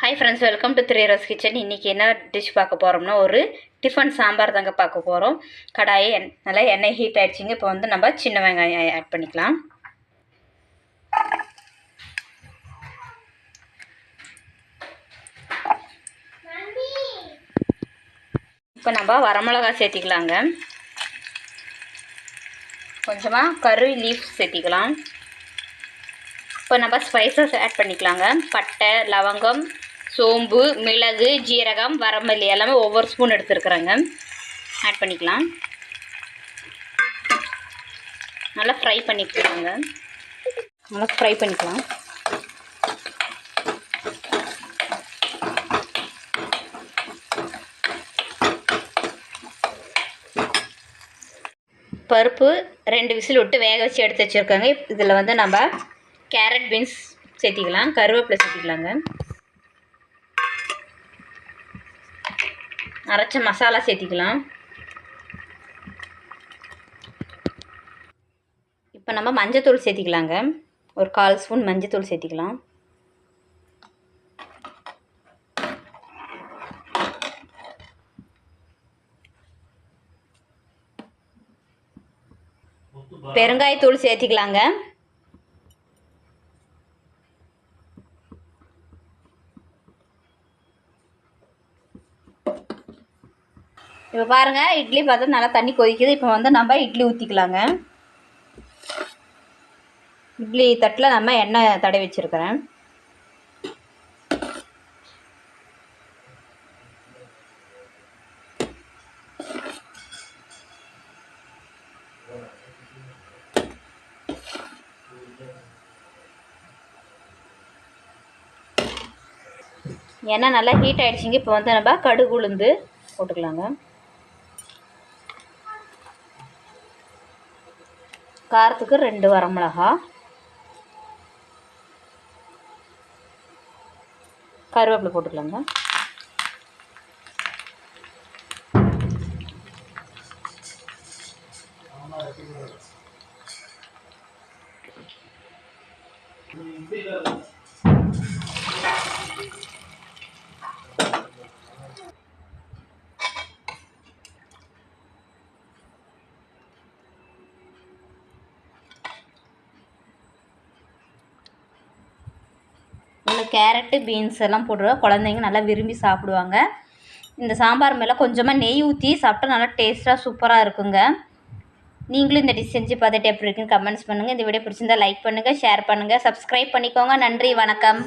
Hi friends welcome to three rose kitchen இன்றைக்கி என்ன dish பார்க்க போகிறோம்னா ஒரு டிஃபன் சாம்பார் தாங்க பார்க்க போகிறோம் கடாயை எண் நல்லா எண்ணெய் ஹீட் ஆகிடுச்சிங்க இப்போ வந்து நம்ம சின்ன வெங்காயம் ஆட் பண்ணிக்கலாம். இப்போ நம்ம வரமிளகா சேர்த்திக்கலாங்க. கொஞ்சமாக கரு லீஃப் சேர்த்திக்கலாம். இப்போ நம்ம ஸ்பைசஸ் ஆட் பண்ணிக்கலாங்க. பட்டை லவங்கம் சோம்பு மிளகு ஜீரகம் வரமல்லி எல்லாமே ஒவ்வொரு ஸ்பூன் எடுத்துருக்குறேங்க. ஆட் பண்ணிக்கலாம். நல்லா ஃப்ரை பண்ணிக்கலாங்க நல்லா ஃப்ரை பண்ணிக்கலாம். பருப்பு ரெண்டு விசில் விட்டு வேக வச்சு எடுத்து வச்சுருக்கோங்க. இதில் வந்து நம்ம கேரட் பீன்ஸ் சேர்த்திக்கலாம். கருவேப்பிலை சேர்த்திக்கலாங்க. அரைச்ச மசாலா சேர்த்திக்கலாம். இப்போ நம்ம மஞ்சத்தூள் சேர்த்திக்கலாங்க. ஒரு கால் ஸ்பூன் மஞ்சத்தூள் சேர்த்திக்கலாம். பெருங்காயத்தூள் சேர்த்திக்கலாங்க. இப்போ பாருங்கள் இட்லி பார்த்தா நல்லா தண்ணி கொதிக்குது. இப்போ வந்து நம்ம இட்லி ஊற்றிக்கலாங்க இட்லி தட்டில் நம்ம எண்ணெய் தடை வச்சுருக்கிறேன். ஏன்னா நல்லா ஹீட் ஆகிடுச்சிங்க இப்போ வந்து நம்ம கடுகு உளுந்து போட்டுக்கலாங்க. காரத்துக்கு ரெண்டு வரமிளகா கருவேப்பிலை போட்டுக்கலாங்க you. கேரட்டு பீன்ஸ் எல்லாம் போட்டுருவோம் குழந்தைங்க நல்லா விரும்பி சாப்பிடுவாங்க. இந்த சாம்பார் மேலே கொஞ்சமாக நெய் ஊற்றி சாப்பிட்டா நல்லா டேஸ்ட்டாக சூப்பராக இருக்குங்க. நீங்களும் இந்த டிஷ் செஞ்சு பார்த்துட்டு எப்படி இருக்குன்னு கமெண்ட்ஸ் பண்ணுங்கள் இந்த வீடியோ பிடிச்சிருந்தா லைக் பண்ணுங்கள் ஷேர் பண்ணுங்கள் சப்ஸ்கிரைப் பண்ணிக்கோங்க. நன்றி வணக்கம்.